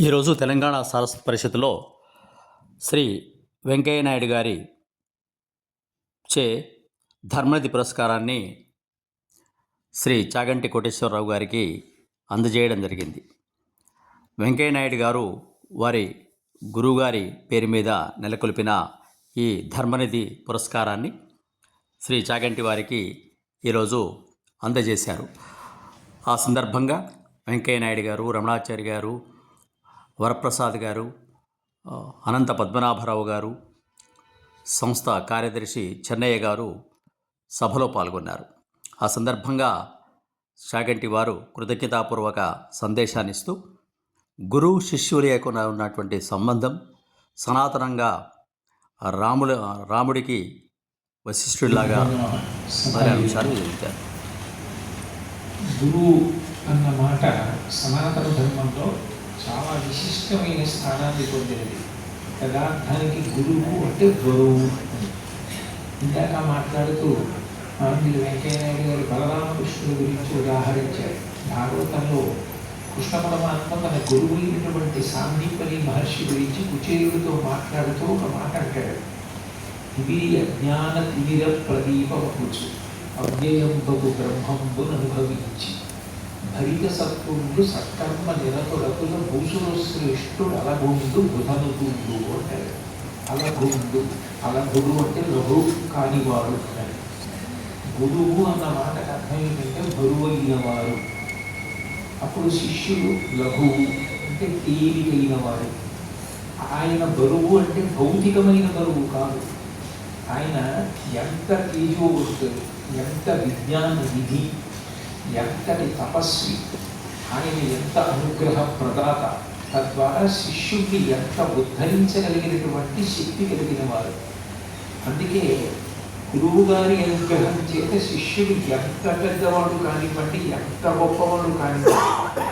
ఈరోజు తెలంగాణ సరస్వతి పరిషత్తులో శ్రీ వెంకయ్య నాయుడు గారి చే ధర్మనిధి పురస్కారాన్ని శ్రీ చాగంటి కోటేశ్వరరావు గారికి అందజేయడం జరిగింది. వెంకయ్య నాయుడు గారు వారి గురువుగారి పేరు మీద నెలకొల్పిన ఈ ధర్మనిధి పురస్కారాన్ని శ్రీ చాగంటి వారికి ఈరోజు అందజేశారు. ఆ సందర్భంగా వెంకయ్య నాయుడు గారు రమణాచారి గారు వరప్రసాద్ గారు అనంత పద్మనాభరావు గారు సంస్థ కార్యదర్శి చెన్నయ్య గారు సభలో పాల్గొన్నారు. ఆ సందర్భంగా షాగంటి వారు కృతజ్ఞతాపూర్వక సందేశాన్ని ఇస్తూ గురువు శిష్యులు ఉన్నటువంటి సంబంధం సనాతనంగా రాముల రాముడికి వశిష్ఠుడిలాగా వారి అంశాలు వివరించారు. గురువు అన్న మాట సనాతన ధర్మంలో చాలా విశిష్టమైన స్థానాన్ని పొందినది. పదార్థానికి గురువు అంటే గురువు. ఇందాక మాట్లాడుతూ మీరు వెంకయ్యనాయుడు గారి బలరామకృష్ణుడు గురించి ఉదాహరించారు. భాగవతంలో కృష్ణ పరమాత్మ తన గురువు అయినటువంటి సాందీపని మహర్షి గురించి కుచేరుడితో మాట్లాడుతూ ఒక మాట అంటాడు. ఇది అజ్ఞాన తిమిర ప్రదీప కూర్చు అవ్యయం బహు బ్రహ్మంబును అనుభవించి భరిత సత్వుండు సత్కర్మ నిరతులకుల భూసులు శ్రేష్ఠుడు అలగుండు బుధనుగుండు అంటాడు అలగుండు అలగుడు అంటే లఘు కానివాడు అంటాడు గురువు అన్న మాటకు అర్థం ఏంటంటే బరువు అయినవారు. అప్పుడు శిష్యులు లఘువు అంటే తేలికైన వారు ఆయన బరువు అంటే భౌతికమైన బరువు కాదు. ఆయన ఎంత తేజో ఎంత విజ్ఞాన విధి ఎంతటి తపస్వి ఆయన ఎంత అనుగ్రహ ప్రదాత తద్వారా శిష్యుడిని ఎంత ఉద్ధరించగలిగినటువంటి శక్తి కలిగిన వారు. అందుకే గురువు గారి అనుగ్రహం చేత శిష్యుడు ఎంత పెద్దవాడు కానివ్వండి ఎంత గొప్పవాడు కానివ్వండి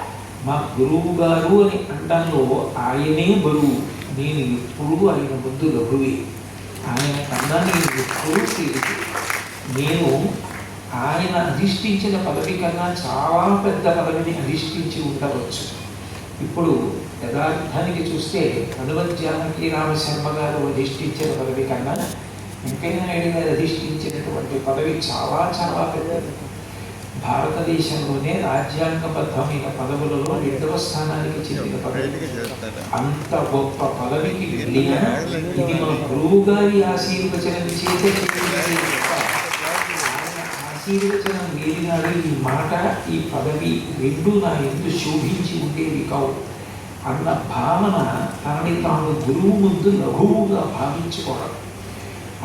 మా గురువు గారు అని అండంలో ఆయనే బరువు. నేను ఎప్పుడూ ఆయన ముందు లఘువే. ఆయన కన్నా నేను ఎప్పుడూ తేలికే నేను ఆయన అధిష్ఠించిన పదవి కన్నా చాలా పెద్ద పదవిని అధిష్ఠించి ఉండవచ్చు. ఇప్పుడు యథార్థానికి చూస్తే హనుమత్ జానకి రామశర్మ గారు అధిష్ఠించిన పదవి కన్నా వెంకయ్యనాయుడు గారు అధిష్ఠించినటువంటి పదవి చాలా చాలా పెద్దది. భారతదేశంలోనే రాజ్యాంగబద్ధమైన పదవులలో రెండవ స్థానానికి చెందిన పదవి. అంత గొప్ప పదవికి వెళ్ళిన ఇది మన గురువు గారి ఆశీర్వచనం చేసే ఆశీర్వచనం లేనినాడు ఈ మాట ఈ పదవి రెండు నా ఎందు శోభించి ఉండేవి కావు. అన్న భావన తనని తాను గురువు ముందు లఘువుగా భావించుకోవడం.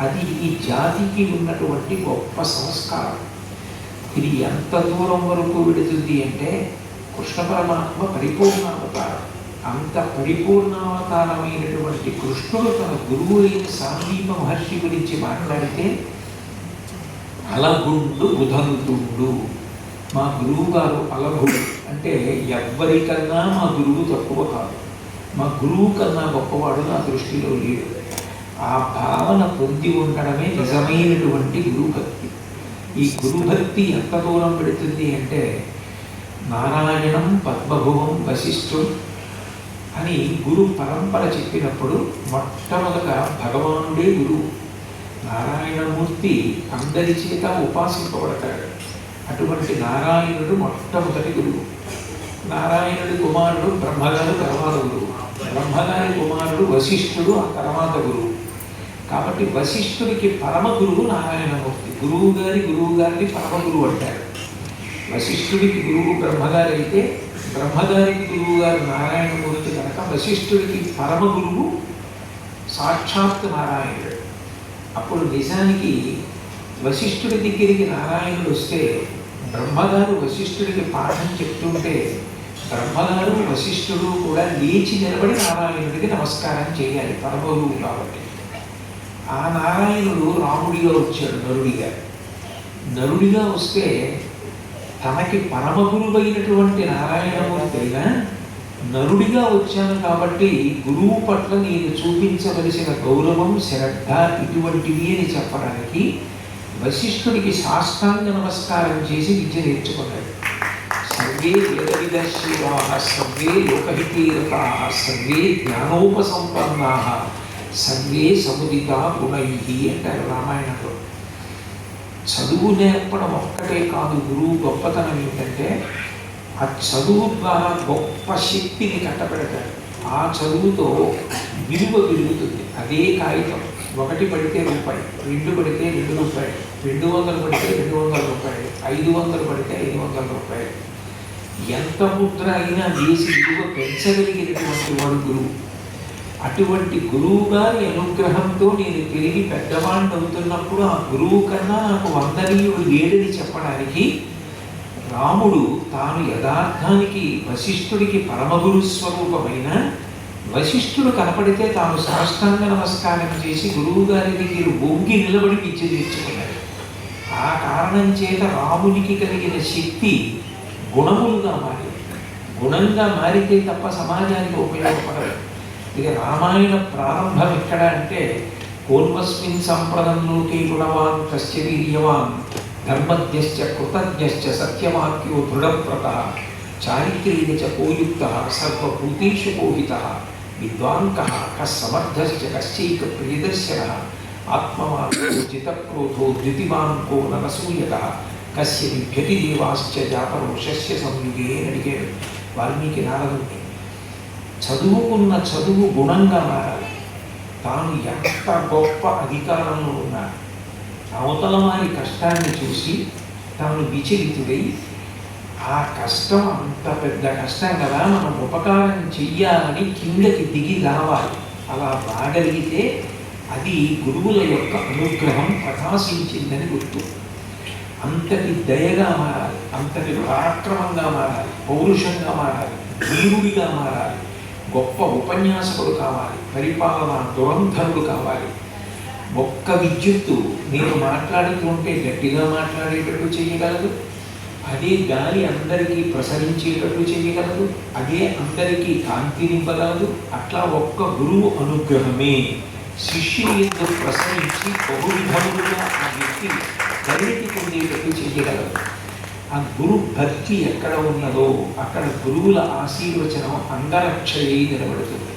అది ఈ జాతికి ఉన్నటువంటి గొప్ప సంస్కారం. ఇది ఎంత దూరం వరకు వెడుతుంది అంటే కృష్ణ పరమాత్మ పరిపూర్ణావతారం. అంత పరిపూర్ణావతారమైనటువంటి కృష్ణుడు తన గురువు అయిన సాందీప మహర్షి గురించి మాట్లాడితే అలగుండు బుధనుతుండు మా గురువు గారు అలగుడు అంటే ఎవ్వరికన్నా మా గురువు తక్కువ కాదు. మా గురువు కన్నా గొప్పవాడు నా దృష్టిలో లేడు. ఆ భావన పొంది ఉండడమే నిజమైనటువంటి గురుభక్తి. ఈ గురుభక్తి ఎంత దూరం పెడుతుంది అంటే నారాయణం పద్మభువం వశిష్ఠుం అని గురు పరంపర చెప్పినప్పుడు మొట్టమొదట భగవానుడే గురువు. నారాయణమూర్తి అందరి చేత ఉపాసింపబడతాడు. అటువంటి నారాయణుడు మొట్టమొదటి గురువు. నారాయణుడి కుమారుడు బ్రహ్మగారు తర్వాత గురువు. బ్రహ్మగారి కుమారుడు వశిష్ఠుడు ఆ తర్వాత గురువు. కాబట్టి వశిష్ఠుడికి పరమ గురువు నారాయణమూర్తి. గురువు గారి గురువు గారిని పరమ గురువు అంటారు. వశిష్ఠుడికి గురువు బ్రహ్మగారి అయితే బ్రహ్మగారికి గురువు గారు నారాయణమూర్తి కనుక వశిష్ఠుడికి పరమ గురువు సాక్షాత్ నారాయణుడు. అప్పుడు నిజానికి వశిష్ఠుడి దగ్గరికి నారాయణుడు వస్తే బ్రహ్మగారు వశిష్ఠుడికి పాఠం చెప్తుంటే బ్రహ్మగారు వశిష్ఠుడు కూడా లేచి నిలబడి నారాయణుడికి నమస్కారం చేయాలి పరమగురువు కాబట్టి. ఆ నారాయణుడు రాముడిగా వచ్చాడు నరుడిగా. నరుడిగా వస్తే తనకి పరమగురువైనటువంటి నారాయణమూర్తి అయినా నరుడిగా వచ్చాను కాబట్టి గురువు పట్ల నేను చూపించవలసిన గౌరవం శ్రద్ధ ఇటువంటివి అని చెప్పడానికి వశిష్ఠుడికి సాష్టాంగ నమస్కారం చేసి విద్య నేర్చుకున్నాడు. సర్వే వేదవిదర్శివా సర్వే లోకహితీరతా సర్వే జ్ఞానోపసంపన్నా సర్వే సముదిత గుణై అంటారు రామాయణంలో. చదువు నేర్పడం ఒక్కటే కాదు గురువు గొప్పతనం ఏంటంటే ఆ చదువు ద్వారా గొప్ప శక్తిని కట్టబెడతాడు ఆ చదువుతో విలువ పెరుగుతుంది. అదే కాగితం. ఒకటి పడితే రూపాయి రెండు పడితే రెండు రూపాయలు రెండు వందలు పడితే రెండు వందల రూపాయలు ఐదు వందలు పడితే ఐదు వందల రూపాయలు ఎంత ముద్ర అయినా వేసి విలువ పెంచగలిగినటువంటి వాడు గురువు. అటువంటి గురువు గారి అనుగ్రహంతో నేను తిరిగి పెద్దవాడిని అవుతున్నప్పుడు ఆ గురువు కన్నా నాకు వందనీయుడు లేడని చెప్పడానికి రాముడు తాను యథార్థానికి వశిష్ఠుడికి పరమగురు స్వరూపమైన వశిష్ఠుడు కనపడితే తాను సాష్టాంగ నమస్కారం చేసి గురువు గారి దగ్గర బొంగి నిలబడి పిచ్చి తీర్చుకున్నాడు ఆ కారణం చేత రామునికి కలిగిన శక్తి గుణములుగా మారింది గుణంగా మారితే తప్ప సమాజానికి ఉపయోగపడదు. ఇక రామాయణ ప్రారంభం ఎక్కడ అంటే పూర్వస్మిన్ సంప్రదంలోకి గుణవాన్ కశ్య వీర్యవాన్ ధర్మజ్ఞశ్చ కృతజ్ఞశ్చ సత్యవాక్యో దృఢవ్రత చారిత్రీయ చ కోయుక్త సర్వభూతేషు కోహిత విద్వాంక కస్సమర్థశ్చ కశ్చైక ప్రియదర్శన ఆత్మవాన్ జితక్రోధో ద్యుతిమాన్ కో నరసూయక కస్య బిభ్యతి దేవాశ్చ జాతరోషస్య సంయుగే అని అడిగాడు వాల్మీకి నారదుడిని చదువుకున్న చదువు గుణంగా మారాలి తాను ఎంత గొప్ప అధికారంలో ఉన్నా అవతల వారి కష్టాన్ని చూసి తాను విచలితుడై ఆ కష్టం అంత పెద్ద కష్టం కదా మనం ఉపకారం చెయ్యాలని కిందకి దిగి రావాలి. అలా రాగలిగితే అది గురువుల యొక్క అనుగ్రహం ప్రకాశించిందని గుర్తు. అంతటి దయగా మారాలి అంతటి పరాక్రమంగా మారాలి పౌరుషంగా మారాలి వీరుడిగా మారాలి గొప్ప ఉపన్యాసకుడు కావాలి పరిపాలన దురంధరుడు కావాలి. ఒక్క విద్యుత్తు నేను మాట్లాడుతుంటే గట్టిగా మాట్లాడేటట్టు చేయగలదు? అదే గాలి అందరికీ ప్రసరించేటట్టు చేయగలదు? అదే అందరికీ కాంతినివ్వగలదు అట్లా ఒక్క గురువు అనుగ్రహమే శిష్యుని ఎందుకు ప్రసరించి బహువిధములుగా ఆ వ్యక్తి పరిణితి పొందేటట్టు చేయగలదు. ఆ గురు భక్తి ఎక్కడ ఉన్నదో అక్కడ గురువుల ఆశీర్వచనం అంగరక్షయే నిలబడుతుంది.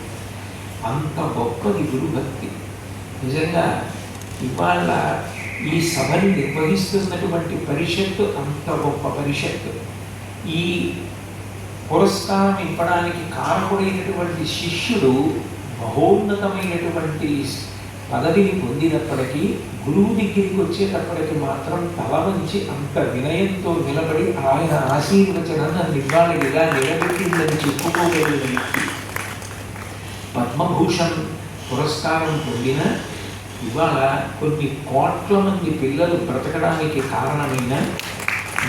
అంత గొప్పది గురు భక్తి. నిజంగా ఇవాళ ఈ సభని నిర్వహిస్తున్నటువంటి పరిషత్తు అంత గొప్ప పరిషత్తు. ఈ పురస్కారం ఇవ్వడానికి కారకుడైనటువంటి శిష్యుడు బహోన్నతమైనటువంటి పదవిని పొందినప్పటికీ గురువు దగ్గరికి వచ్చేటప్పటికి మాత్రం తల వంచి అంత వినయంతో నిలబడి ఆయన ఆశీర్వచనం నన్ను ఇవాళ ఇలా నిలబెట్టిందని చెప్పుకోగలిగిన వ్యక్తి. పద్మభూషణ్ పురస్కారం పొందిన ఇవాళ కొన్ని కోట్ల మంది పిల్లలు బ్రతకడానికి కారణమైన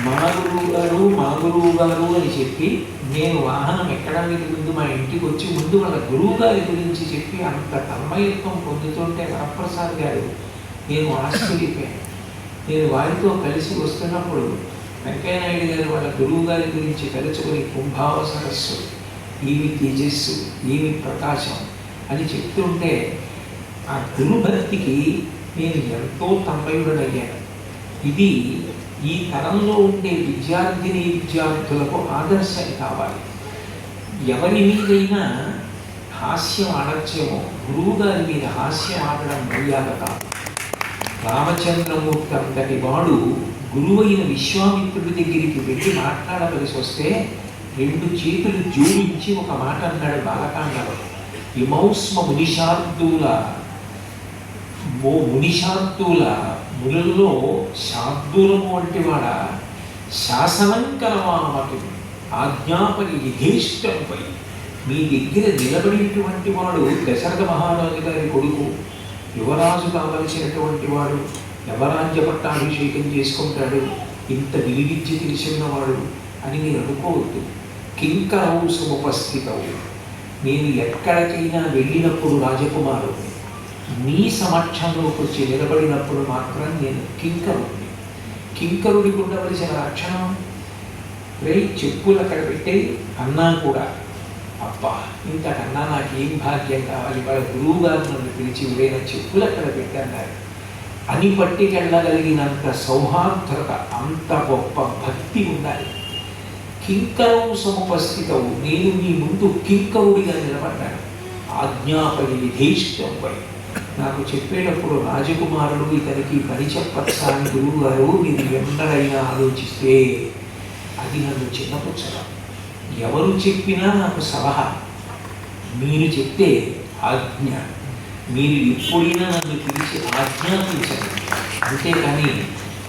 మా గురువు గారు మా గురువు గారు అని చెప్పి నేను వాహనం ఎక్కడానికి ముందు మా ఇంటికి వచ్చి ముందు వాళ్ళ గురువు గారి గురించి చెప్పి అంత తన్మయత్వం పొందుతుంటే వరప్రసాద్ గారు నేను ఆశ్చర్యపోయాను. నేను వారితో కలిసి వస్తున్నప్పుడు వెంకయ్యనాయుడు గారు వాళ్ళ గురువు గారి గురించి తలుచుకుని కుంభావ సరస్సు ఏమి తేజస్సు ఏమి ప్రకాశం అని చెప్తుంటే ఆ గురుభక్తికి నేను ఎంతో తన్మయుడనయ్యాను. ఇది ఈ తరంలో ఉండే విద్యార్థిని విద్యార్థులకు ఆదర్శం కావాలి. ఎవరి మీదైనా హాస్యం ఆడచ్చేమో గురువు గారి మీద హాస్యం ఆడడం మర్యాద కాదు. రామచంద్రమూర్తి అంతటి వాడు గురువైన విశ్వామిత్రుడి దగ్గరికి వెళ్ళి మాట్లాడవలసి వస్తే రెండు చేతులు జోడించి ఒక మాట అన్నాడు బాలకాండలో ఇమౌస్మ మునిషార్దూల ఓ మునిశార్దూల మునుల్లో శాంతులము వంటి వాడ? శాసనం కలవామకి ఆజ్ఞాపని యథేష్టంపై మీ దగ్గర నిలబడినటువంటి వాడు దశరథ మహారాజు గారి కొడుకు. యువరాజు కావలసినటువంటి వాడు యవరాజ్య పట్టాభిషేకం చేసుకుంటాడు. ఇంత విలువిద్య తెలిసినవాడు అని మీరు అనుకోవద్దు. కింకరవు సముపస్థితవు నేను ఎక్కడికైనా వెళ్ళినప్పుడు రాజకుమారుడిని నీ సమక్షంలోకి వచ్చి నిలబడినప్పుడు మాత్రం నేను కింకరుడిని కింకరుడికి ఉండవలసిన లక్షణం రే చెప్పులు అక్కడ పెట్టే అన్నా కూడా అబ్బా ఇంతకన్నా నాకు ఏం భాగ్యం కావాలి? వాళ్ళ గురువు గారు నన్ను పిలిచి ఉడైన చెప్పులు అక్కడ పెట్టన్నారు అని పట్టుకెళ్ళగలిగినంత సౌహార్ద్రత అంత గొప్ప భక్తి ఉండాలి. కింకరం సముపస్థితవు. నేను మీ ముందు కింకరుడిగా నిలబడ్డాను. ఆజ్ఞాపలి విధేష్టం పడి నాకు చెప్పేటప్పుడు రాజకుమారుడు ఇతనికి పని చెప్పచ్చా అని గురువు గారు మీరు ఎందరైనా ఆలోచిస్తే అది నన్ను చిన్నపుచ్చడం ఎవరు చెప్పినా నాకు సలహా. మీరు చెప్తే ఆజ్ఞ. మీరు ఎప్పుడైనా నన్ను పిలిచి ఆజ్ఞాపించండి అంతేకాని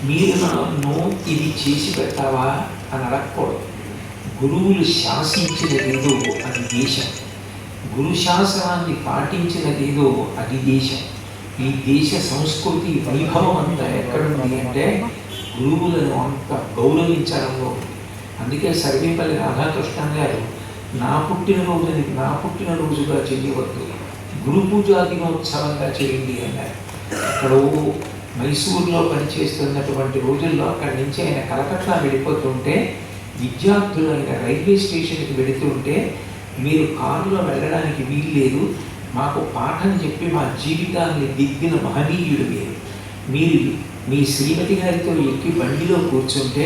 మీరు నన్ను ఇది చేసి పెట్టావా అని అడగకూడదు. గురువులు శాసించినదేదో అది దేశం. గురు శాసనాన్ని పాటించినదేదో అది దేశం. ఈ దేశ సంస్కృతి వైభవం అంతా ఎక్కడుంది అంటే గురువులను అంత గౌరవించడంలో అందుకే సర్వేపల్లి రాధాకృష్ణ గారు నా పుట్టినరోజుని నా పుట్టినరోజుగా చేయవద్దు గురు పూజా దినోత్సవంగా చేయండి అన్నారు. ఎక్కడో మైసూరులో పనిచేస్తున్నటువంటి రోజుల్లో అక్కడి నుంచి ఆయన కలకత్తా వెళ్ళిపోతుంటే విద్యార్థులు ఆయన రైల్వే స్టేషన్కి వెళుతుంటే మీరు కారులో వెళ్ళడానికి వీలు లేదు మాకు పాఠం చెప్పి మా జీవితాన్ని దిద్దిన మహనీయుడు మీరు. మీరు మీ శ్రీమతి గారితో ఎక్కి బండిలో కూర్చుంటే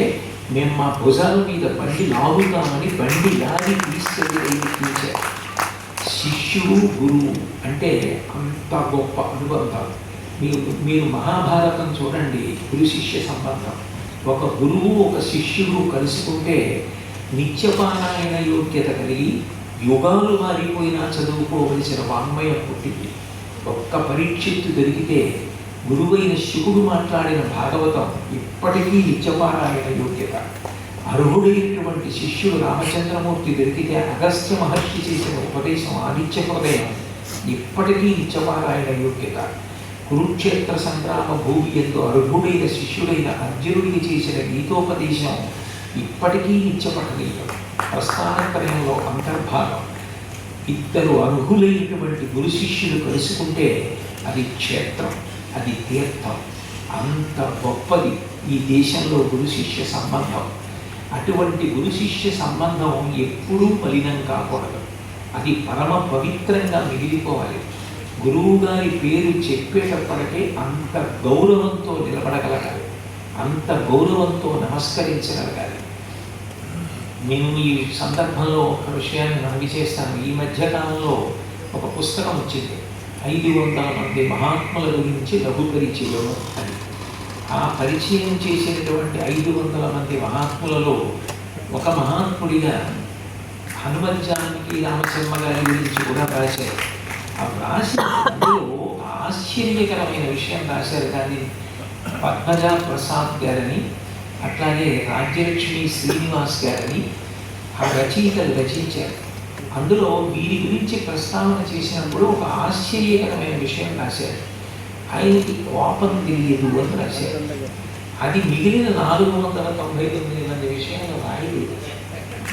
మేము మా భుజాల మీద బండి లాగుతామని బండి లాగి తీసుకెళ్ళి శిష్యుడు గురువు అంటే అంత గొప్ప అనుబంధం మీరు మీరు మహాభారతం చూడండి గురు శిష్య సంబంధం. ఒక గురువు ఒక శిష్యుడు కలుసుకుంటే నిత్యపారాయణ యోగ్యత కలిగి యుగాలు మారిపోయినా చదువుకోవలసిన వాంగ్మయం పుట్టింది. ఒక్క పరీక్షిత్తు దొరికితే గురువైన శివుడు మాట్లాడిన భాగవతం ఇప్పటికీ నిత్యపారాయణ యోగ్యత. అర్హుడైనటువంటి శిష్యుడు రామచంద్రమూర్తి దొరికితే అగస్త్య మహర్షి చేసిన ఉపదేశం ఆదిత్య హృదయం ఇప్పటికీ నిత్యపారాయణ యోగ్యత. కురుక్షేత్ర సంగ్రామ భూమి ఎందు అర్హుడైన శిష్యుడైన అర్జునుడికి చేసిన గీతోపదేశం ఇప్పటికీ నిత్యపఠనీయం. ప్రస్థానత్రయంలో అంతర్భాగం. ఇద్దరు అర్హులైనటువంటి గురు శిష్యులు కలుసుకుంటే అది క్షేత్రం అది తీర్థం. అంత గొప్పది ఈ దేశంలో గురు శిష్య సంబంధం. అటువంటి గురు శిష్య సంబంధం ఎప్పుడూ మలినం కాకూడదు. అది పరమ పవిత్రంగా మిగిలిపోవాలి. గురువు గారి పేరు చెప్పేటప్పటికే అంత గౌరవంతో నిలబడగలగాలి. అంత గౌరవంతో నమస్కరించగలగాలి. నేను ఈ సందర్భంలో ఒక విషయాన్ని మనవి చేస్తాను. ఈ మధ్యకాలంలో ఒక పుస్తకం వచ్చింది. ఐదు వందల మంది మహాత్ముల గురించి లఘు పరిచయం అని ఆ పరిచయం చేసినటువంటి ఐదు వందల మంది మహాత్ములలో ఒక మహాత్ముడిగా హనుమత్ జానకి రామశర్మ గారి గురించి కూడా రాశారు. ఆ రాసిన ఆశ్చర్యకరమైన విషయం రాశారు. కానీ పద్మజ ప్రసాద్ గారని అట్లాగే రాజ్యలక్ష్మి శ్రీనివాస్ గారని ఆ రచయితలు రచించారు. అందులో వీరి గురించి ప్రస్తావన చేసినప్పుడు ఒక ఆశ్చర్యకరమైన విషయం రాశారు. ఆయనకి కోపం తెలియదు అని రాశారు. అది మిగిలిన నాలుగు వందల తొంభై తొమ్మిది మంది విషయాలు రాయలేదు.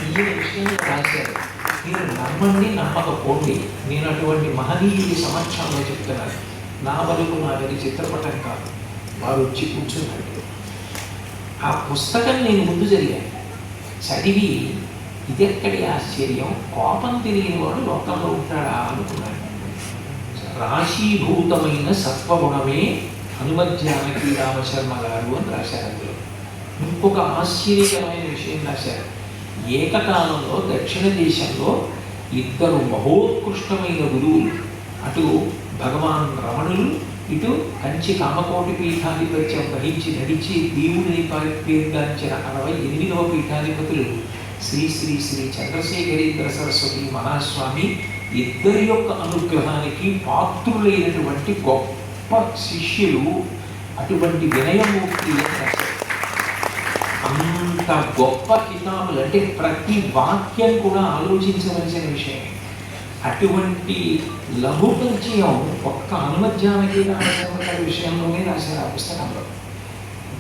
ఈ విషయంలో రాశారు. మీరు నమ్మండి నమ్మకపోండి. నేను అటువంటి మహనీయుడి సమక్షంలో చెప్తున్నాను. నా వరకు నా గది చిత్రపటం కాదు. వారు వచ్చి కూర్చున్నారు. ఆ పుస్తకం నేను ముందు జరిగాను చదివి ఇదెక్కడి ఆశ్చర్యం? కోపం తిరిగిన వాడు లోకంలో ఉంటాడా అనుకున్నాను రాశీభూతమైన సత్వగుణమే హనుమజ్జానకి రామశర్మ గారు అని రాశారు అందులో. ఇంకొక ఆశ్చర్యకరమైన విషయం రాశారు. ఏకకాలంలో దక్షిణ దేశంలో ఇద్దరు మహోత్కృష్టమైన గురువులు అటు భగవాన్ రమణులు ఇటు కంచి కామకోటి పీఠాధిపత్యం వహించి నడిచి దేవుని పేరుగాంచిన అరవై ఎనిమిదవ పీఠాధిపతులు శ్రీ శ్రీ శ్రీ చంద్రశేఖరేంద్ర సరస్వతి మహాస్వామి ఇద్దరి యొక్క అనుగ్రహానికి పాత్రులైనటువంటి గొప్ప శిష్యులు అటువంటి వినయమూర్తి అంత గొప్ప కితాబులు అంటే ప్రతి వాక్యం కూడా ఆలోచించవలసిన విషయం అటువంటి లఘు పరిచయం ఒక్క హనుమజ్జానకి రామశర్మ విషయంలోనే రాశారు ఆ పుస్తకంలో.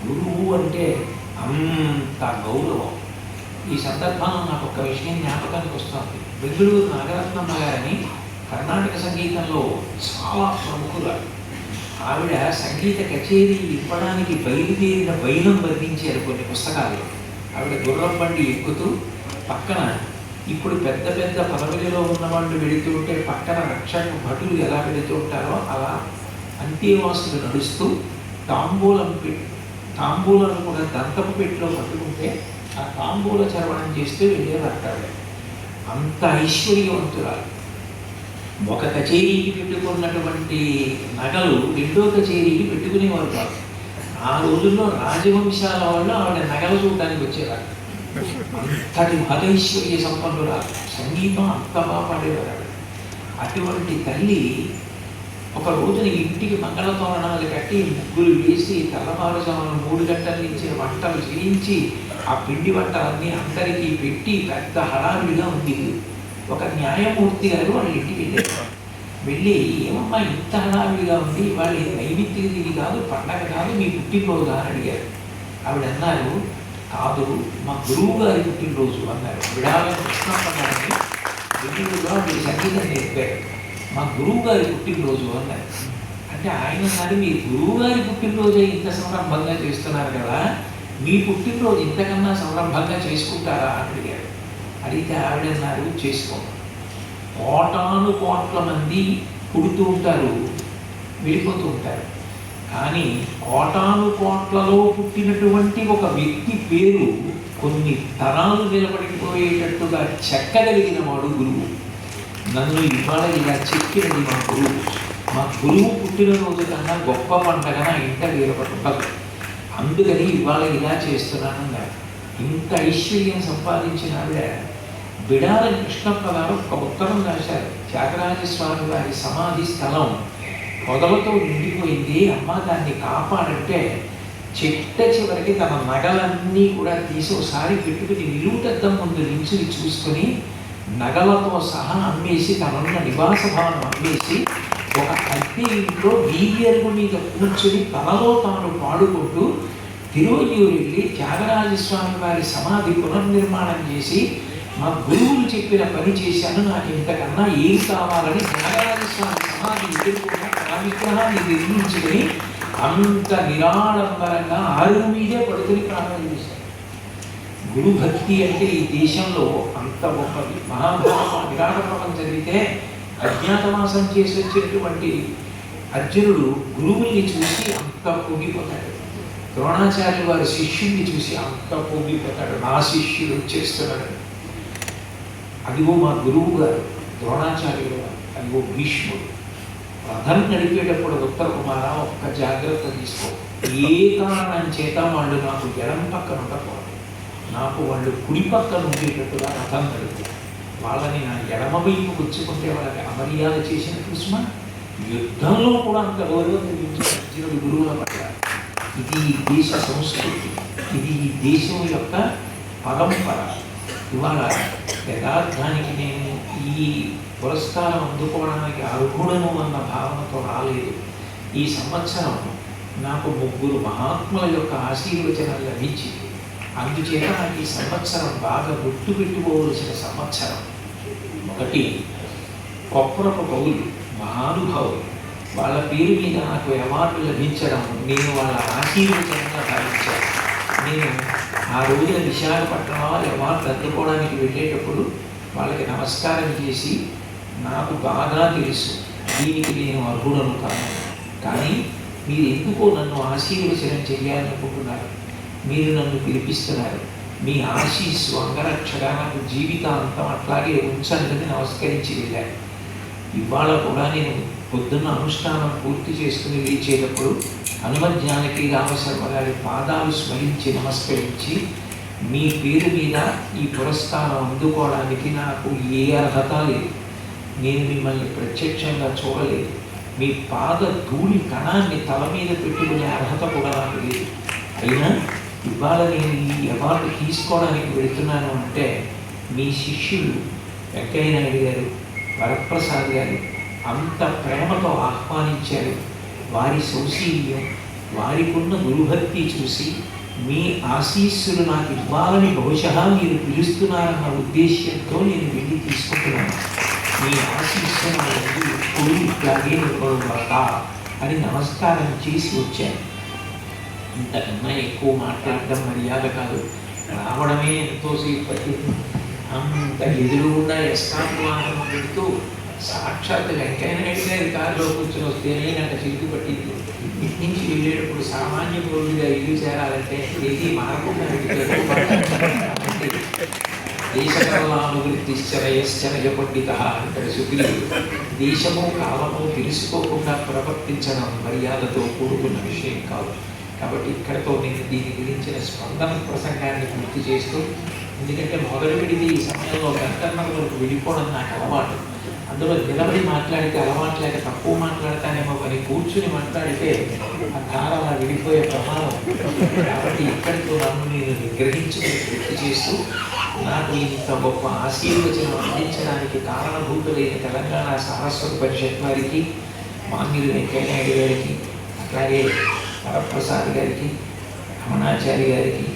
గురువు అంటే అంత గౌరవం. ఈ సందర్భంలో నాకు ఒక విషయం జ్ఞాపకానికి వస్తుంది. బెంగళూరు నాగరత్నమ్మ గారని కర్ణాటక సంగీతంలో చాలా ప్రముఖురాలు ఆవిడ సంగీత కచేరీ ఇవ్వడానికి బయలుదేరిన బయలం వర్ణించారు కొన్ని పుస్తకాలు. ఆవిడ గుర్రం బండి ఎక్కుతూ పక్కన ఇప్పుడు పెద్ద పెద్ద పదవిలో ఉన్న వాళ్ళు వెళుతూ ఉంటే పక్కన రక్షక భటులు ఎలా వెళుతూ ఉంటారో అలా అంత్యవాసులు నడుస్తూ తాంబూలం పెట్టి తాంబూలను కూడా దంతపు పెట్టిలో పట్టుకుంటే ఆ తాంబూల చర్వణం చేస్తూ వెళ్ళేవారు అంత ఐశ్వర్యవంతురాలు. ఒక కచేరీకి పెట్టుకున్నటువంటి నగలు రెండో కచేరీకి పెట్టుకునేవారు కాదు ఆ రోజుల్లో రాజవంశాల వాళ్ళు ఆవిడ నగలు చూడడానికి వచ్చేవారు. అంతటి మహేశ్వరి సంపన్నుల సంగీతం అంత పడేవారు అటువంటి తల్లి ఒక రోజున ఇంటికి మంగళ తోరణాలు కట్టి ముగ్గులు వేసి తెల్లవారుజామున మూడు గంటల నుంచి వంటలు చేయించి ఆ పిండి వంటలన్నీ అందరికీ పెట్టి పెద్ద హడావిడిగా ఉంది. ఒక న్యాయమూర్తి గారు వాళ్ళ ఇంటికి వెళ్ళారు. వెళ్ళి ఏమమ్మా ఇంత హడావిడిగా ఉంది? వాళ్ళు నైమిత్తిక కాదు పండగ కాదు మీ పుట్టినరోజు అని అడిగారు. ఆవిడ అన్నారు కాదు మా గురువు గారి పుట్టినరోజు అన్నారు. విడాల కృష్ణప్ప గారిని విడుదల మీరు సంగీతం నేర్పారు. మా గురువు గారి పుట్టినరోజు అన్నారు. అంటే ఆయన అన్నారు మీ గురువు గారి పుట్టినరోజే ఇంత సంరంభంగా చేస్తున్నారు కదా మీ పుట్టినరోజు ఇంతకన్నా సంరంభంగా చేసుకుంటారా? అని అడిగారు అడిగితే ఆవిడ అన్నారు చేసుకో. కోటాను కోట్ల మంది పుడుతూ ఉంటారు వెళ్ళిపోతూ ఉంటారు. కానీ కోటాను కోట్లలో పుట్టినటువంటి ఒక వ్యక్తి పేరు కొన్ని తరాలు నిలబడిపోయేటట్టుగా చెక్కగలిగిన వాడు గురువు. నన్ను ఇవాళ ఇలా చెక్కినది మా గురువు. మా గురువు పుట్టినరోజు కన్నా గొప్ప పండగ నా ఇంట వేరొకటి అందుకని ఇవాళ ఇలా చేస్తున్నాను ఇంత ఐశ్వర్యం సంపాదించిన ఆవిడ బిడాలని కృష్ణప్ప గారు ఒక ఉత్తరం రాశారు. త్యాగరాజస్వామి వారి సమాధి స్థలం పొదలతో నిండిపోయింది. అమ్మ దాన్ని కాపాడంటే చిట్ట చివరికి తన నగలన్నీ కూడా తీసి ఒకసారి పెట్టుకుని నిలువుటద్దం ముందు నించుని చూసుకొని నగలతో సహా అమ్మేసి తనున్న నివాస భవనం అమ్మేసి ఒక అద్దె ఇంట్లో వీరియర్గు మీద కూర్చొని తనలో తాను పాడుకుంటూ తిరువయ్యూరు వెళ్ళి త్యాగరాజస్వామి వారి సమాధి పునర్నిర్మాణం చేసి మా గురువులు చెప్పిన పని చేశాను. నాకు ఇంతకన్నా ఏం కావాలని త్యాగరాజస్వామి సమాధి ఎదుర్కొన్న విగ్రహాన్ని నిర్మించుకుని అంత నిరాడంబరంగా ఆరుగు మీదే పడుకుని ప్రాణం చేశారు. గురు భక్తి అంటే ఈ దేశంలో అంత గొప్పది. మహాభారతం విరాట పర్వం జరిగితే అజ్ఞాతవాసం చేసి వచ్చినటువంటి అర్జునుడు గురువుల్ని చూసి అంత పొంగిపోతాడు. ద్రోణాచార్యులు వారి శిష్యుడిని చూసి అంత పొంగిపోతాడు. నా శిష్యుడు వచ్చేస్తున్నాడు. అదిగో మా గురువు గారు ద్రోణాచార్యులు వారు. అదిగో భీష్ముడు. రథం నడిపేటప్పుడు ఉత్తర కుమార ఒక్క జాగ్రత్త తీసుకో. ఏ కారణం చేత వాళ్ళు నాకు ఎడం పక్కన ఉండకూడదు? నాకు వాళ్ళు కుడి పక్కన ఉండేటట్టుగా రథం నడుపు. వాళ్ళని నా ఎడమ వైపు వచ్చుకుంటే వాళ్ళకి అమర్యాద చేసిన కృష్ణ యుద్ధంలో కూడా అంత గౌరవం కలిగించిన అర్జునుడు గురువుల పట్ల. ఇది ఈ దేశ సంస్కృతి. ఇది ఈ దేశం యొక్క పరంపర. ఇవాళ యథార్థానికి నేను ఈ పురస్కారం అందుకోవడానికి అర్హుడను అన్న భావనతో రాలేదు. ఈ సంవత్సరం నాకు ముగ్గురు మహాత్ముల యొక్క ఆశీర్వచనం లభించింది. అందుచేత నాకు ఈ సంవత్సరం బాగా గుర్తు పెట్టుకోవలసిన సంవత్సరం ఒకటి. కొప్పరపు పౌలు మహానుభావులు వాళ్ళ పేరు మీద నాకు అవార్డు లభించడం నేను వాళ్ళ ఆశీర్వచనంగా భావించాను. నేను ఆ రోజున విశాఖపట్నంలో అవార్డు అందుకోవడానికి వెళ్ళేటప్పుడు వాళ్ళకి నమస్కారం చేసి నాకు బాగా తెలుసు. దీనికి నేను అర్హుడను కాను కానీ మీరు ఎందుకో నన్ను ఆశీర్వచనం చేయాలనుకుంటున్నారు? మీరు నన్ను పిలిపిస్తున్నారు. మీ ఆశీస్సు అంగరక్షగా నాకు జీవితాంతం అట్లాగే ఉంచండి నమస్కరించి వెళ్ళాను ఇవాళ కూడా నేను పొద్దున్న అనుష్ఠానం పూర్తి చేసుకుని లేచేటప్పుడు హనుమజ్ఞానకి రామశర్మ గారి పాదాలు స్మరించి నమస్కరించి మీ పేరు మీద ఈ పురస్కారం అందుకోవడానికి నాకు ఏ అర్హత లేదు. నేను మిమ్మల్ని ప్రత్యక్షంగా చూడలేదు. మీ పాద ధూళి కణాన్ని తల మీద పెట్టుకునే అర్హత కూడా నాకు లేదు. అయినా ఇవాళ నేను ఈ అవార్డు తీసుకోవడానికి వెళుతున్నాను అంటే మీ శిష్యులు వెంకయ్య నాయుడు గారు వరప్రసాద్ గారు అంత ప్రేమతో ఆహ్వానించారు. వారి సౌశీల్యం వారికున్న గురుభక్తి చూసి మీ ఆశీస్సులు నాకు ఇవ్వాలని బహుశా మీరు పిలుస్తున్నారన్న ఉద్దేశ్యంతో నేను వెళ్ళి తీసుకుంటున్నాను. మీ ఆశీస్సు నా ముందు ఇట్లాగే నిలబడుగాక అని నమస్కారం చేసి వచ్చాను. ఇంతకన్నా ఎక్కువ మాట్లాడడం మర్యాద కాదు. రావడమే ఎంతోసేపు పట్టింది అంత ఎదురుగుండా ఎస్కాన్ వాహనం పెడుతూ సాక్షాత్ వెంకయ్యనాయుడు గారి కారులో కూర్చొని వస్తే నాకు చిరుకు పట్టింది ఇంటి నుంచి వెళ్ళేటప్పుడు సామాన్య పౌరుడిగా ఇల్లు చేరాలంటే ఏది మారకుండా కాబట్టి దేశకల్లానువృత్తిశ్చరయశ్చరయ పండిత అంటాడు సుగ్రీవుడు దేశము కాలము తెలుసుకోకుండా ప్రవర్తించడం మర్యాదతో కూడుకున్న విషయం కాదు. కాబట్టి ఇక్కడతో నేను దీని గురించిన స్పందన ప్రసంగాన్ని పూర్తి చేస్తూ ఎందుకంటే మొదలు పెడితే ఈ సమయంలో గంటన్నర వరకు వెళ్ళిపోవడం నాకు అలవాటు. అందులో నిలబడి మాట్లాడితే అలవాటు లేక తక్కువ మాట్లాడతానేమో కానీ కూర్చుని మాట్లాడితే ఆ ధార అలా విడిపోయే ప్రమాదం. కాబట్టి ఇక్కడితో నన్ను నేను నిగ్రహించుకుని గుర్తు చేస్తూ నాకు ఇంత గొప్ప ఆశీర్వచనం అందించడానికి కారణభూతులైన తెలంగాణ సారస్వత పరిషత్ వారికి మాంగిరి వెంకయ్యనాయుడు గారికి అలాగే వరప్రసాద్ గారికి రమణాచారి గారికి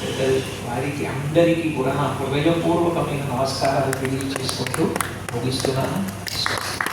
పెద్దలు వారికి అందరికీ కూడా నా హృదయపూర్వకమైన నమస్కారాలు తెలియజేసుకుంటూ 보기 시작합니다.